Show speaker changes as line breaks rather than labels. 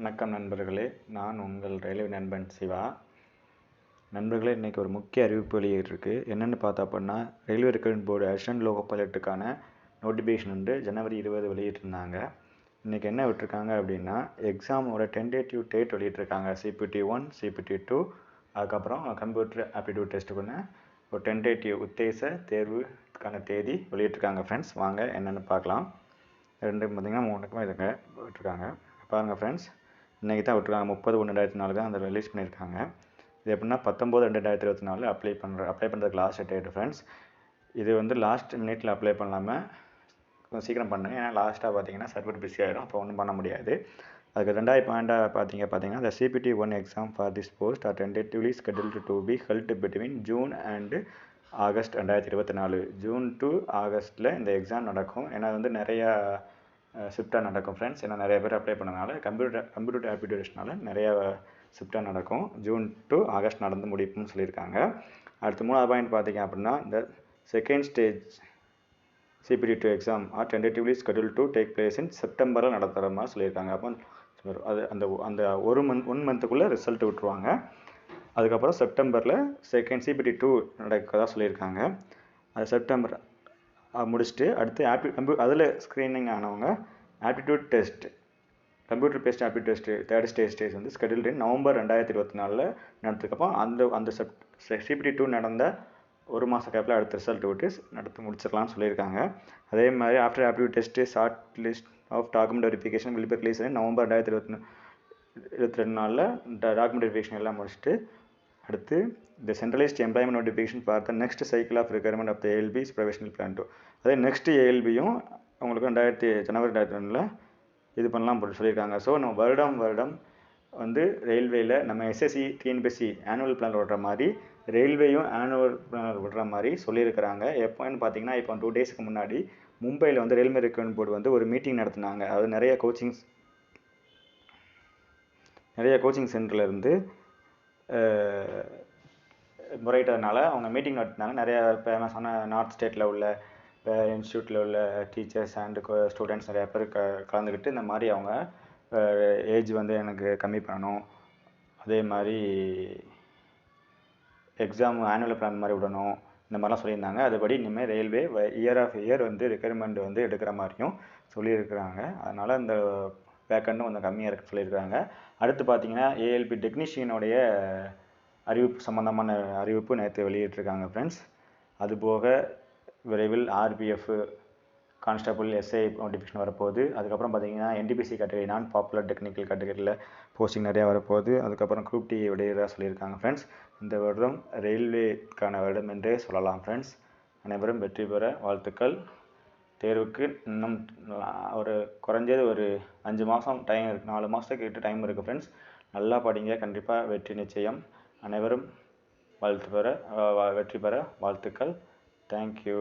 வணக்கம் நண்பர்களே நான் உங்கள் ரயில்வே நண்பன் சிவா. நண்பர்களே இன்றைக்கி ஒரு முக்கிய அறிவிப்பு வெளியிட்டிருக்கு. என்னென்னு பார்த்தா அப்படின்னா railway recruitment board assistant loco பைலட்டுக்கான notification வந்து ஜனவரி இருபது வெளியிட்டிருந்தாங்க. இன்றைக்கி என்ன விட்டுருக்காங்க அப்படின்னா எக்ஸாமோட டென்டேட்டிவ் டேட் வெளியிட்டிருக்காங்க. சிபிடி ஒன் சிபிடி டூ அதுக்கப்புறம் கம்ப்யூட்டர் ஆப்டிடியூட் டெஸ்ட்டுக்குன்னு ஒரு டென்டேட்டிவ் உத்தேச தேர்வுக்கான தேதி வெளியிட்டிருக்காங்க. ஃப்ரெண்ட்ஸ் வாங்க என்னென்னு பார்க்கலாம். ரெண்டு பார்த்திங்கன்னா மூணுக்குமே இதுங்க விட்டுருக்காங்க. பாருங்கள் ஃப்ரெண்ட்ஸ். இன்றைக்கி தான் விட்டுருக்காங்க. முப்பது ஒன்று ரெண்டாயிரத்தி நாலு தான் அந்த ரிலீஸ் பண்ணியிருக்காங்க. இது எப்படின்னா பத்தொம்போது ரெண்டு ரெண்டாயிரத்தி இருபத்தி நாலு அப்ளை பண்ணுற அப்ளை பண்ணுறதுக்கு லாஸ்ட் டேட் ஃப்ரெண்ட்ஸ் இது வந்து லாஸ்ட் மினிட்ல அப்ளை பண்ணாமல் கொஞ்சம் சீக்கிரம் பண்ணுங்க. ஏன்னா லாஸ்ட்டாக பார்த்தீங்கன்னா சர்வர் பிஸி ஆகிடும் அப்போ ஒன்றும் பண்ண முடியாது. அதுக்கு ரெண்டாயிரம் பாயிண்டாக பார்த்தீங்க பார்த்தீங்கன்னா the CBT one exam for this post are tentatively scheduled to be held between June and August ரெண்டாயிரத்தி இருபத்தி நாலு. ஜூன் டு ஆகஸ்ட்டில் இந்த எக்ஸாம் நடக்கும். ஏன்னா வந்து நிறையா ஷிஃப்டாக நடக்கும் ஃப்ரெண்ட்ஸ் ஏன்னா நிறைய பேர் அப்ளை பண்ணனால கம்ப்யூட்டர் கம்ப்யூட்டர் ஆப்டிடியூஷனால நிறைய ஷிஃப்டாக நடக்கும். ஜூன் டு ஆகஸ்ட் நடந்து முடிப்புன்னு சொல்லியிருக்காங்க. அடுத்து மூணாவது பாயிண்ட் பார்த்தீங்க அப்படின்னா இந்த second stage CBT two exam are tentatively schedule to take place in செப்டம்பரில் நடத்துகிற மாதிரி சொல்லியிருக்காங்க. அப்போ அது அந்த அந்த ஒரு மந்த் ஒன் மந்த்துக்குள்ளே ரிசல்ட் விட்ருவாங்க அதுக்கப்புறம் செப்டம்பரில் செகண்ட் சிபிடி டூ நடக்கிறதா சொல்லியிருக்காங்க. அது செப்டம்பர் முடிச்சுட்டு அடுத்து ஆப்டி கம்ப்யூ அதில் ஸ்க்ரீனிங் ஆனவங்க aptitude test computer based aptitude test third stage stage வந்து ஸ்கெடியூல் நவம்பர் ரெண்டாயிரத்தி இருபத்தி நாலில் நடத்துக்கப்போ அந்த அந்த சப் சிபிடி டூ நடந்த ஒரு மாத கேப்பில் அடுத்த ரிசல்ட் விட்டு நடத்தி முடிச்சிடலாம்னு சொல்லியிருக்காங்க. அதே மாதிரி after aptitude test short list of document verification will be release November ரெண்டாயிரத்தி இருபத்தி இருபத்தி ரெண்டு நாளில் டாக்குமெண்ட் வெரிஃபிகேஷன் எல்லாம் முடிச்சுட்டு அடுத்து the centralised employment notification for the next cycle of requirement of the ALPs professional plan to அதே நெக்ஸ்ட் ஏஎல்பியும் உங்களுக்கு ரெண்டாயிரத்தி ஜனவரி ரெண்டாயிரத்தி ரெண்டில் இது பண்ணலாம் போட்டு சொல்லியிருக்காங்க. ஸோ நம்ம வருடம் வருடம் வந்து ரயில்வேயில் நம்ம எஸ்எஸ்சி டிஎன்பிஎஸ்சி ஆனுவல் பிளான் விடுற மாதிரி ரயில்வேயும் ஆனுவல் பிளான் விடுற மாதிரி சொல்லியிருக்கிறாங்க. எப்போன்னு பார்த்தீங்கன்னா இப்போ டூ டேஸ்க்கு முன்னாடி மும்பையில் வந்து ரயில்வே ரெக்ரூட்மெண்ட் போர்டு வந்து ஒரு மீட்டிங் நடத்தினாங்க. அதாவது நிறைய கோச்சிங்ஸ் நிறைய கோச்சிங் சென்டர்லேருந்து முறையிட்டதுனால அவங்க மீட்டிங் நடத்தினாங்க. நிறைய ஃபேமஸான நார்த் ஸ்டேட்டில் உள்ள இன்ஸ்டியூட்டில் உள்ள டீச்சர்ஸ் அண்டு ஸ்டூடெண்ட்ஸ் நிறைய பேர் க கலந்துக்கிட்டு இந்த மாதிரி அவங்க ஏஜ் வந்து எனக்கு கம்மி பண்ணணும். அதே மாதிரி எக்ஸாம் ஆனுவல் பிளான் மாதிரி விடணும். இந்த மாதிரிலாம் சொல்லியிருந்தாங்க. அதுபடி இனிமேல் ரயில்வே இயர் ஆஃப் இயர் வந்து ரெக்யர்மெண்ட் வந்து எடுக்கிற மாதிரியும் சொல்லியிருக்கிறாங்க. அதனால் இந்த வேக்கண்டும் கொஞ்சம் கம்மியாக இருக்குன்னு சொல்லியிருக்காங்க. அடுத்து பார்த்தீங்கன்னா ஏஎல்பி டெக்னீஷியனுடைய அறிவிப்பு சம்மந்தமான அறிவிப்பு நேற்று வெளியிட்டிருக்காங்க ஃப்ரெண்ட்ஸ் அதுபோக விரைவில் ஆர்பிஎஃப் கான்ஸ்டபுள் எஸ்ஐ நோட்டிஃபிகேஷன் வரப்போகுது. அதுக்கப்புறம் பார்த்தீங்கன்னா NTPC category non popular technical கேட்டகரியில் போஸ்டிங் நிறையா வரப்போகுது. அதுக்கப்புறம் குரூப் டி விடையிறதா சொல்லியிருக்காங்க ஃப்ரெண்ட்ஸ் இந்த வருடம் ரயில்வேக்கான வருடம் என்றே சொல்லலாம் ஃப்ரெண்ட்ஸ் அனைவரும் வெற்றி பெற வாழ்த்துக்கள். தேர்வுக்கு இன்னும் ஒரு குறைஞ்சது ஒரு அஞ்சு மாதம் டைம் இருக்குது நாலு மாதத்துக்கிட்ட டைம் இருக்குது ஃப்ரெண்ட்ஸ் நல்லா படிங்க. கண்டிப்பாக வெற்றி நிச்சயம். அனைவரும் வாழ்த்து பெற வெற்றி பெற வாழ்த்துக்கள். தேங்க்யூ